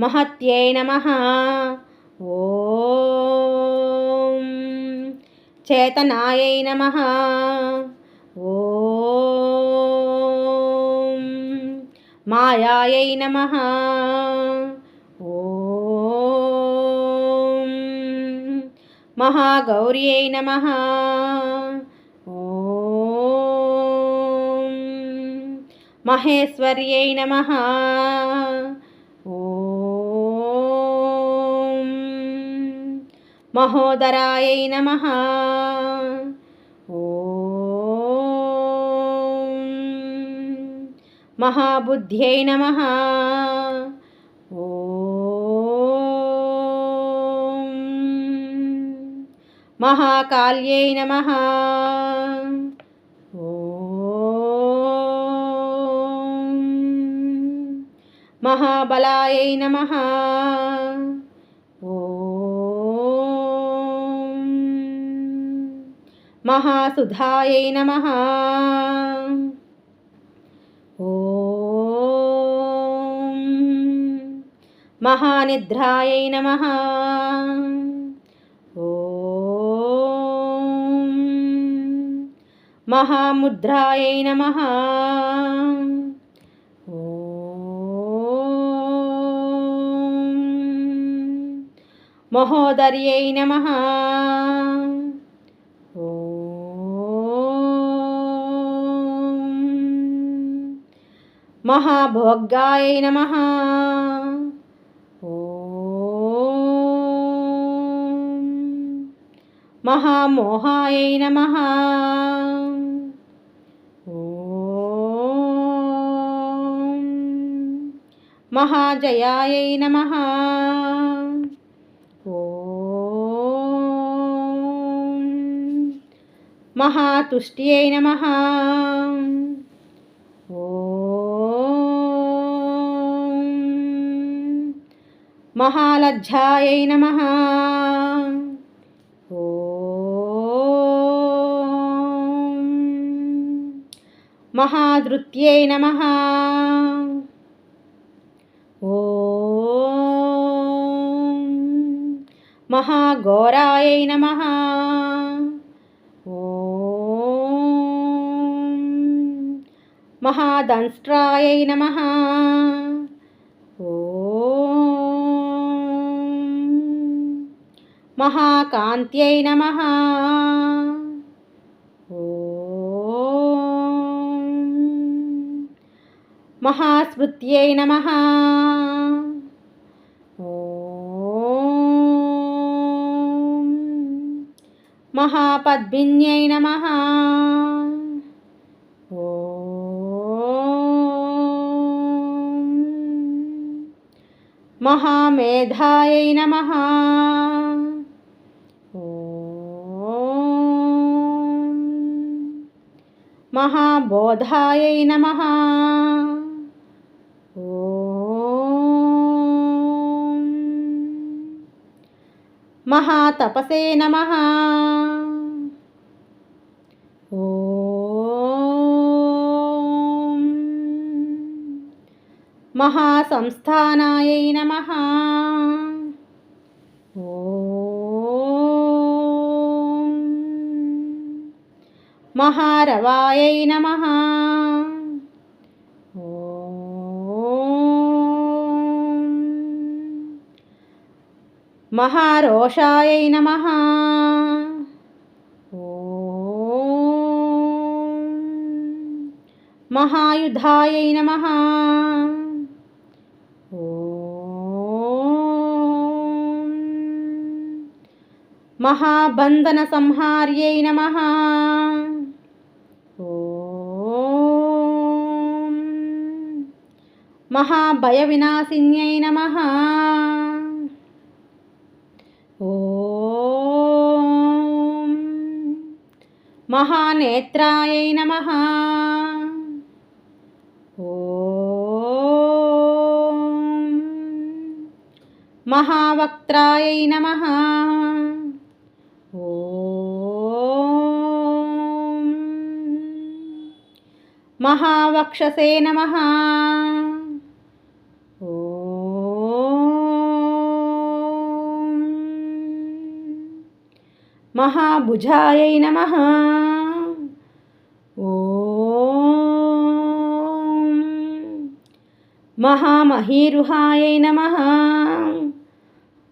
మహత్యై నమ. ఓం చేతనాయై నమ. ఓం మాయాయై నమ. ఓం మహాగౌర్యై నమ. ఓం మహేశ్వర్యై నమ. మహోదరాయ నమ. ఓ మహాబుద్ధ్యై నమ. ఓ మహాకాల్యై నమ. మహాబలాయై నమ. ఓ మహాసుధాయై నమ. ఓం మహానిద్రాయై నమ. ఓం మహాముద్రాయై నమ. మహోదర్యై నమ. महाभोगायै नमः ॐ महामोहायै नमः ॐ महाजयायै नमः ॐ महातुष्ट्यै नमः మహాలజ్జాయై నమ. మహాధృత్యై నమ. ఓ మహాఘోరాయై నమ. ఓ మహాదంష్ట్రాయై నమ. महाकान्त्यै नमः। ॐ महास्मृत्यै नमः। महापद्मिन्यै नमः। महामेधायै नमः। महाबोधायै नमः। ॐ। महातपसे नमः। ॐ। महासंस्थानायै नमः। మహారవాయై నమ. మహారోషాయై నమ. మహాయుధాయై నమ. మహాబంధన సంహార్యై నమ. మహాభయ వినాశిన్యై నమ. ఓం మహానేత్రాయై నమ. ఓం మహావక్త్రాయై నమ. ఓం మహావక్షసే నమ. మహాభుజాయై నమ. ఓ మహామహీరుహాయై నమ.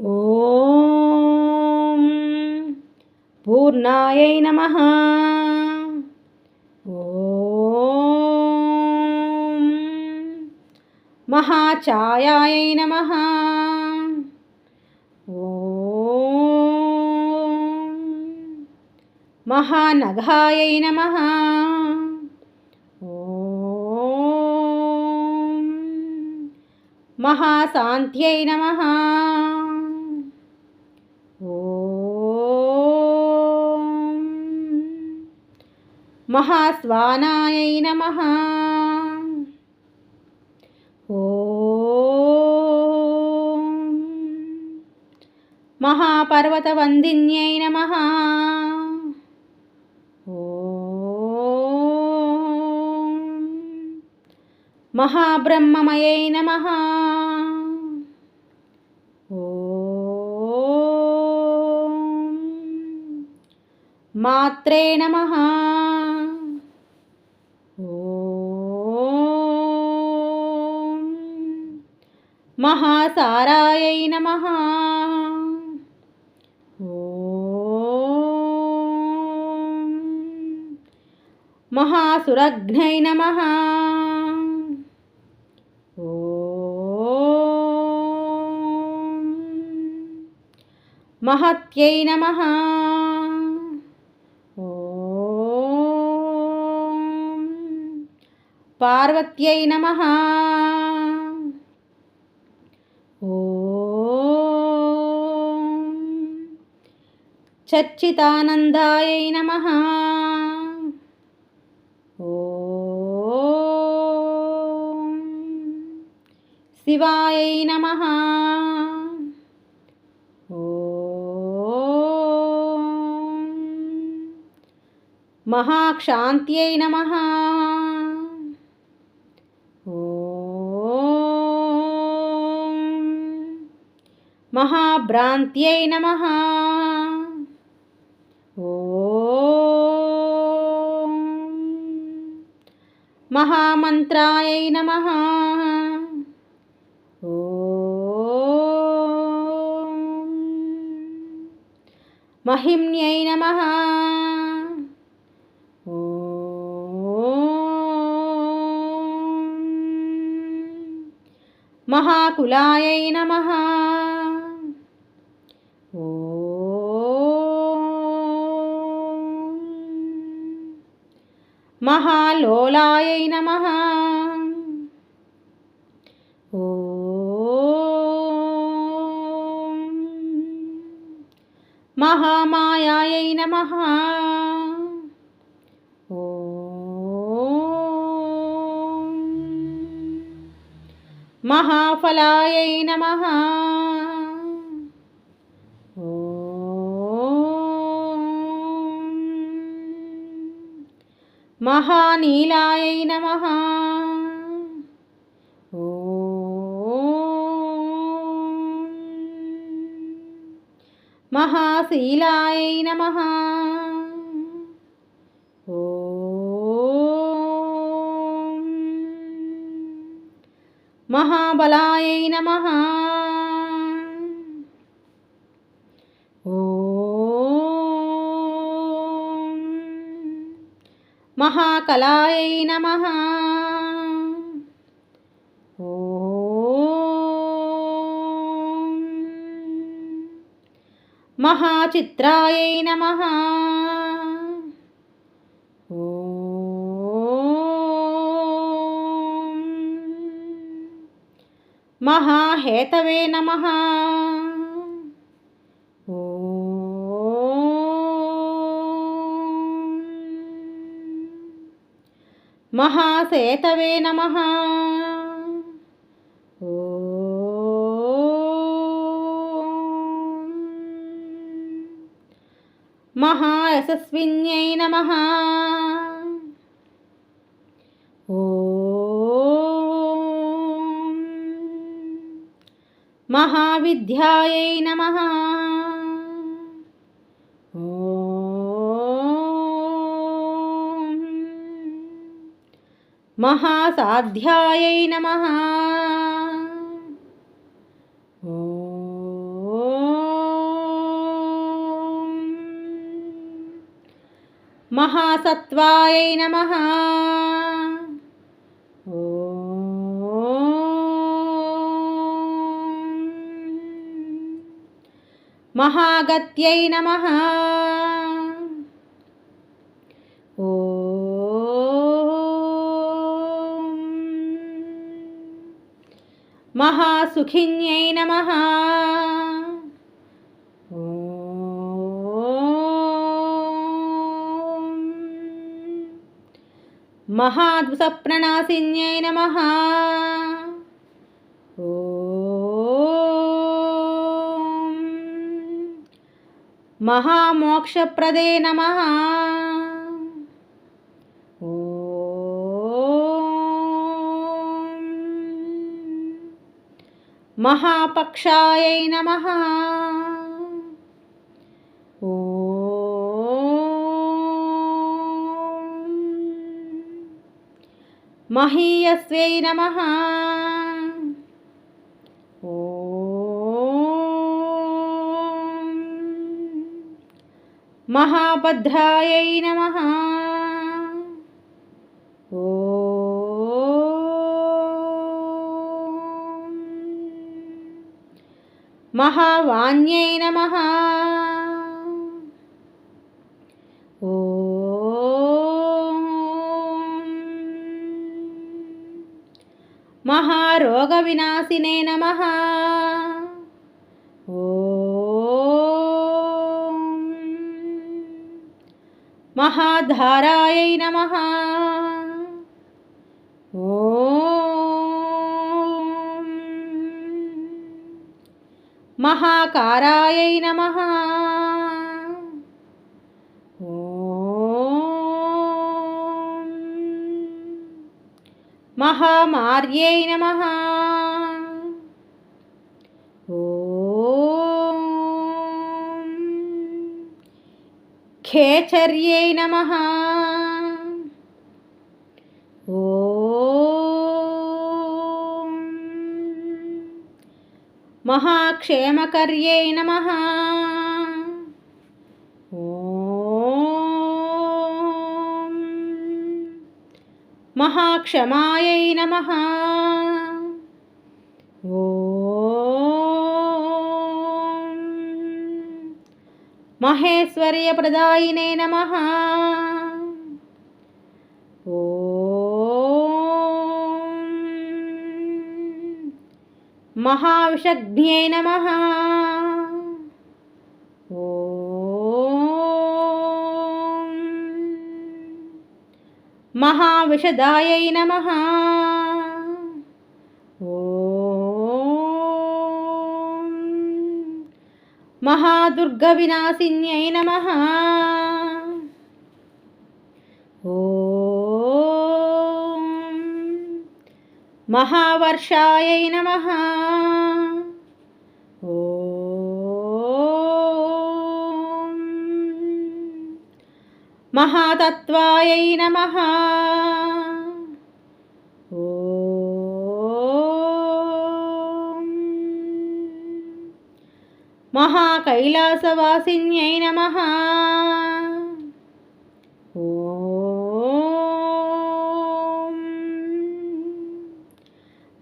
ఓ పూర్ణాయై నమ. ఓ మహాఛాయాయై నమ. మహానఘాయ నమ. మహాశాంత్యై నమ. మహాస్వానాయై నమ. మహాపర్వతవందిన్యై నమ. మహాబ్రహ్మమయై నమ. మాత్రే నమ. మహాసారాయై నమ. మహాసురఘ్నై నమ. మహత్యై నమ. పార్వత్యై నమ. చచ్చితానందాయ నమ. శివాయ నమ. మహాక్షాంత్యై నమ మహాభ్రాంత్యై నమ మహామంత్రాయై నమ महिम्यै नमः మహాకులాయై నమ. ఓ మహాలోలాయై నమ. ఓ మహామాయాయై నమ. మహాఫలాయ నమ. మహానీలాయ నమ. మహాశీలాయ నమ. మహాబలాయై నమ. ఓ మహాకళాయై నమ. ఓ మహాచిత్రాయై నమ. మహాహేతవే నమ మహాసేతవే నమ మహాయశస్విన్యై నమ మహావిద్యాయై నమ. మహాసాధ్యాయై నమ. మహాసత్వాయై నమ. మహాగత్యై నమ. ఓ మహాసుఖిన్యై నమ. మహాద్భుతప్రణాశిన్యై నమ. మహామోక్షప్రదే నమ. మహాపక్షాయై నమ. ఓ మహీయస్వై నమ. మహాభద్రాయై నమ. ఓ. మహావాణ్యై నమ. ఓ. మహారోగ వినాశినే నమ. महाधारायै नमः। महाकारायै नमः। महामार्यै नमः। खेचर्यै नमः ओ महाक्षेमकर्यै नमः महाक्षमायै नमः మహేశ్వర్య ప్రదాయినే నమ. ఓ మహావిషగ్న్యై నమ. ఓ మహావిషదాయై నమ. नमः ओ महावर्षायै नमः ओ महातत्त्वायै नमः కైలాసవాసిన్యై నమ.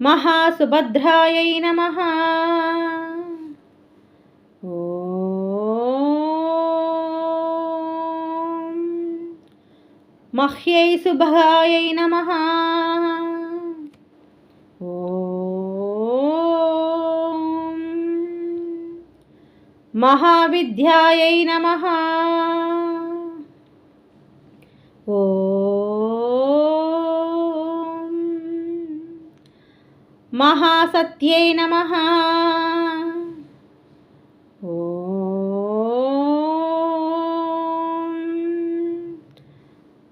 మహాసుభద్రాయై నమ. మహ్యై సుభగాయై నమ. మహావిద్యాయై నమ. ఓ మహాసత్యై నమ. ఓ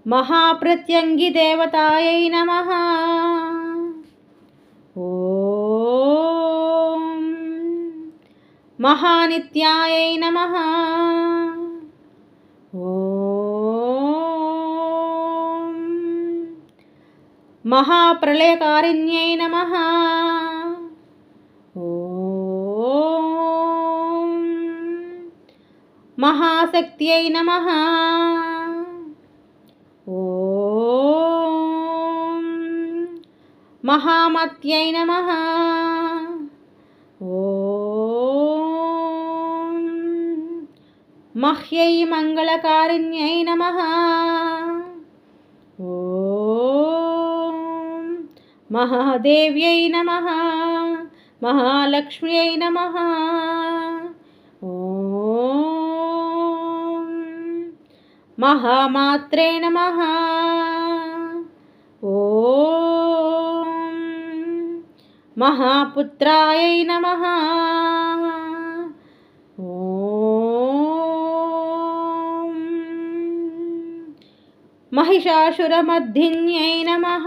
మహాప్రత్యంగి దేవతాయై నమ. మహానిత్యాయై నమ. మహాప్రళయకారిణ్యై నమ. మహాశక్త్యై నమ. మహామత్యై నమ. మహ్యై మంగళకారిణ్యై నమ. ఓ మహాదేవ్యై నమ. మహాలక్ష్మ్యై నమ. ఓం మహామాత్రే నమ. ఓం మహాపుత్రాయై నమ. ॐ महिषासुरमर्धिन्यै नमः